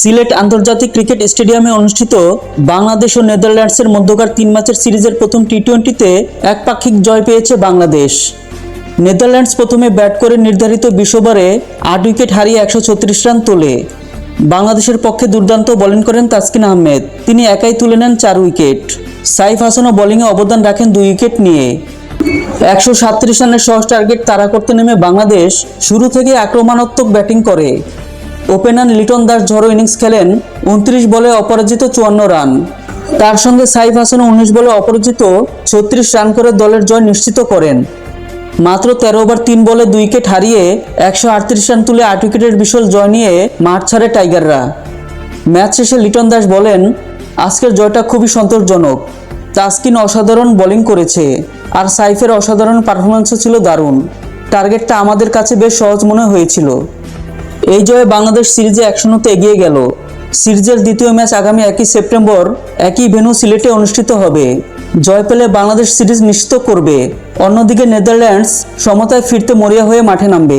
সিলেট আন্তর্জাতিক ক্রিকেট স্টেডিয়ামে অনুষ্ঠিত বাংলাদেশ ও নেদারল্যান্ডসের মধ্যকার তিন ম্যাচের সিরিজের প্রথম টি টোয়েন্টিতে একপাক্ষিক জয় পেয়েছে বাংলাদেশ। নেদারল্যান্ডস প্রথমে ব্যাট করে নির্ধারিত বিশ ওভারে আট উইকেট হারিয়ে একশো ছত্রিশ রান তোলে। বাংলাদেশের পক্ষে দুর্দান্ত বোলিং করেন তাসকিন আহমেদ। তিনি একাই তুলে নেন চার উইকেট। সাইফ হাসানও বোলিংয়ে অবদান রাখেন দুই উইকেট নিয়ে। একশো সাতত্রিশ রানের সহজ টার্গেট তাড়া করতে নেমে বাংলাদেশ শুরু থেকে আক্রমণাত্মক ব্যাটিং করে। ওপেনার লিটন দাস ঝড়ো ইনিংস খেলেন উনত্রিশ বলে অপরাজিত চুয়ান্ন রান। তার সঙ্গে সাইফ হাসান উনিশ বলে অপরাজিত ছত্রিশ রান করে দলের জয় নিশ্চিত করেন। মাত্র তেরো ওভার তিন বলে দুই উইকেট হারিয়ে একশো আটত্রিশ রান তুলে আট উইকেটের বিশাল জয় নিয়ে মাঠ ছাড়ে টাইগাররা। ম্যাচ শেষে লিটন দাস বলেন, আজকের জয়টা খুবই সন্তোষজনক। তাসকিন অসাধারণ বোলিং করেছে, আর সাইফের অসাধারণ পারফরমেন্সও ছিল দারুণ। টার্গেটটা আমাদের কাছে বেশ সহজ মনে হয়েছিল। এই জয়ে বাংলাদেশ সিরিজে এক শূন্যতে এগিয়ে গেল। সিরিজের দ্বিতীয় ম্যাচ আগামী একই সেপ্টেম্বর একই ভেন্যু সিলেটে অনুষ্ঠিত হবে। জয় পেলে বাংলাদেশ সিরিজ নিশ্চিত করবে। অন্যদিকে নেদারল্যান্ডস সমতায় ফিরতে মরিয়া হয়ে মাঠে নামবে।